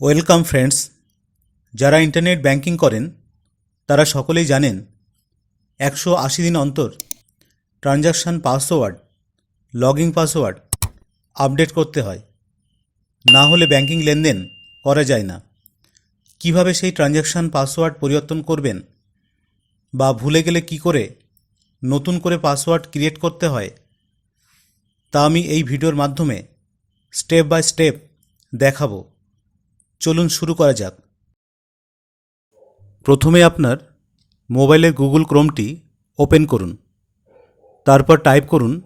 Welcome friends, যারা internet banking করেন, তারা সকলেই জানেন, একশো আশি দিন অন্তর transaction password, login password update করতে হয়। না হলে ব্যাংকিং লেনদেন করা যায় না। কীভাবে সেই ট্রানজাকশান পাসওয়ার্ড পরিবর্তন করবেন বা ভুলে গেলে কি করে নতুন করে পাসওয়ার্ড ক্রিয়েট করতে হয়, তা আমি এই ভিডিওর মাধ্যমে স্টেপ বাই স্টেপ দেখাবো। চলুন শুরু করা যাক। প্রথমে আপনার মোবাইলের গুগল ক্রোমটি ওপেন করুন। তারপর টাইপ করুন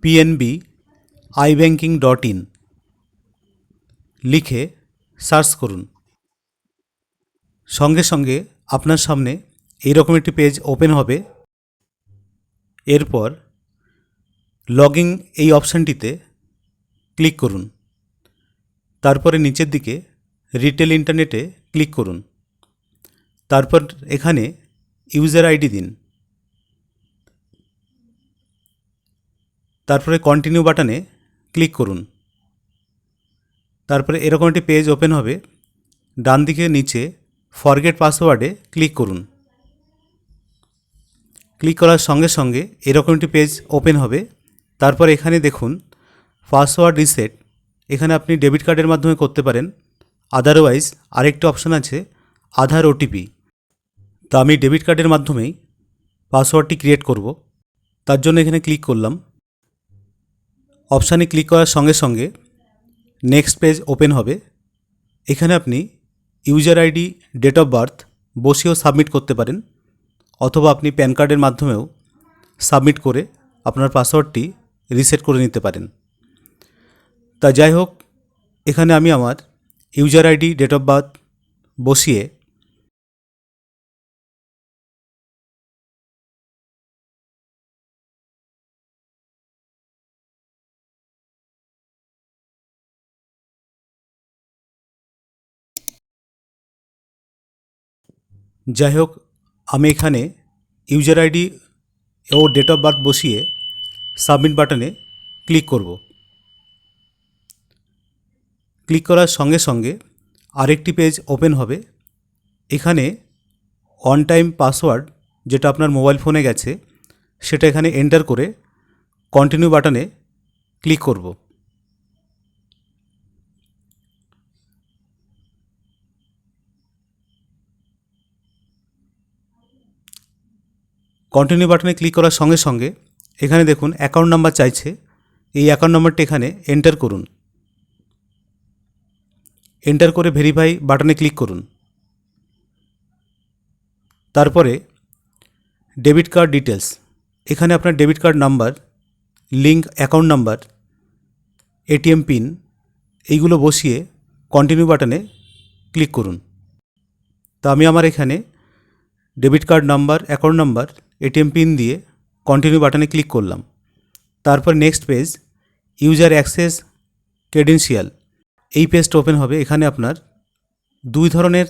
PNB I banking dot in লিখে সার্চ করুন। সঙ্গে সঙ্গে আপনার সামনে এইরকম একটি পেজ ওপেন হবে। এরপর লগিং এই অপশানটিতে ক্লিক করুন। তারপরে নিচের দিকে রিটেল ইন্টারনেটে ক্লিক করুন। তারপর এখানে ইউজার আইডি দিন। তারপরে কন্টিনিউ বাটনে ক্লিক করুন। তারপরে এরকম একটি পেজ ওপেন হবে। ডান দিকে নিচে ফরগেট পাসওয়ার্ডে ক্লিক করুন। ক্লিক করার সঙ্গে সঙ্গে এরকম একটি পেজ ওপেন হবে। তারপর এখানে দেখুন পাসওয়ার্ড রিসেট এখানে আপনি ডেবিট কার্ডের মাধ্যমে করতে পারেন। আদারওয়াইজ আরেকটা অপশান আছে আধার ওটিপি তা আমি ডেবিট কার্ডের মাধ্যমেই পাসওয়ার্ডটি ক্রিয়েট করব। তার জন্য এখানে ক্লিক করলাম। অপশানে ক্লিক করার সঙ্গে সঙ্গে নেক্সট পেজ ওপেন হবে। এখানে আপনি user ID date of birth বসেও সাবমিট করতে পারেন। অথবা আপনি প্যান কার্ডের মাধ্যমেও সাবমিট করে আপনার পাসওয়ার্ডটি রিসেট করে নিতে পারেন। তা যাই হোক, এখানে আমি আমার user ID, date of birth বসিয়ে যাই হোক, আমি এখানে ইউজার আইডি ও ডেট অফ বার্থ বসিয়ে সাবমিট বাটনে ক্লিক করব। ক্লিক করার সঙ্গে সঙ্গে আরেকটি পেজ ওপেন হবে। এখানে অন টাইম পাসওয়ার্ড যেটা আপনার মোবাইল ফোনে গেছে, সেটা এখানে এন্টার করে কন্টিনিউ বাটনে ক্লিক করব। কন্টিনিউ বাটনে ক্লিক করার সঙ্গে সঙ্গে এখানে দেখুন অ্যাকাউন্ট নাম্বার চাইছে, এই অ্যাকাউন্ট নাম্বারটি এখানে এন্টার করুন। এন্টার করে ভেরিফাই বাটনে ক্লিক করুন। তারপরে ডেবিট কার্ড ডিটেলস এখানে আপনার debit card number link account number ATM pin এইগুলো বসিয়ে কন্টিনিউ বাটনে ক্লিক করুন। তা আমি আমার এখানে debit card number account number ATM pin দিয়ে কন্টিনিউ বাটনে ক্লিক করলাম। তারপর next page user access credential এই পেজটা ওপেন হবে। এখানে আপনার দুই ধরনের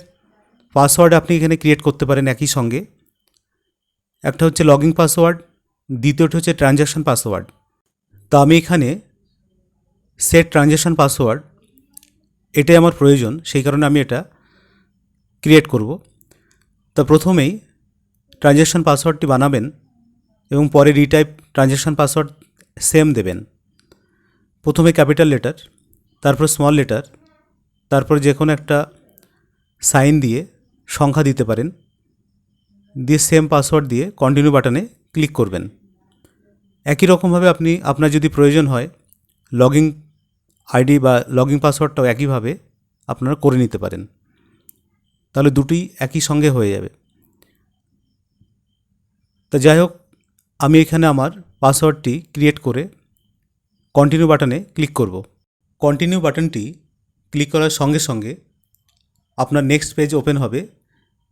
পাসওয়ার্ড আপনি এখানে ক্রিয়েট করতে পারেন একই সঙ্গে। একটা হচ্ছে লগিং পাসওয়ার্ড দ্বিতীয়টি হচ্ছে ট্রানজ্যাকশান পাসওয়ার্ড তো আমি এখানে সেট ট্রানজ্যাকশান পাসওয়ার্ড এটাই আমার প্রয়োজন, সেই কারণে আমি এটা ক্রিয়েট করব। তা প্রথমেই ট্রানজ্যাকশান পাসওয়ার্ডটি বানাবেন এবং পরে রিটাইপ ট্রানজ্যাকশান পাসওয়ার্ড সেম দেবেন। প্রথমে ক্যাপিটাল লেটার তারপর স্মল লেটার তারপর যে কোনো একটা সাইন দিয়ে সংখ্যা দিতে পারেন। দিয়ে সেম পাসওয়ার্ড দিয়ে কন্টিনিউ বাটনে ক্লিক করবেন। একই রকমভাবে আপনি, আপনার যদি প্রয়োজন হয় লগিং আইডি বা লগিং পাসওয়ার্ডটাও একইভাবে আপনারা করে নিতে পারেন। তাহলে দুটোই একই সঙ্গে হয়ে যাবে। তা যাই হোক, আমি এখানে আমার পাসওয়ার্ডটি ক্রিয়েট করে কন্টিনিউ বাটনে ক্লিক করব। কন্টিনিউ বাটনটি ক্লিক করার সঙ্গে সঙ্গে আপনার নেক্সট পেজ ওপেন হবে,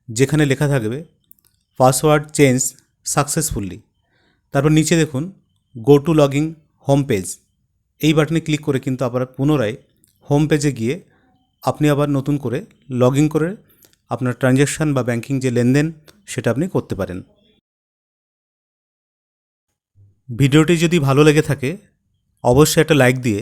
যেখানে লেখা থাকবে পাসওয়ার্ড চেঞ্জ সাকসেসফুলি তারপর নিচে দেখুন go to login home page এই বাটনে ক্লিক করে কিন্তু আবার পুনরায় হোম পেজে গিয়ে আপনি আবার নতুন করে লগ ইন করে আপনার ট্রানজ্যাকশান বা ব্যাংকিং যে লেনদেন, সেটা আপনি করতে পারেন। ভিডিওটি যদি ভালো লেগে থাকে, অবশ্যই একটা লাইক দিয়ে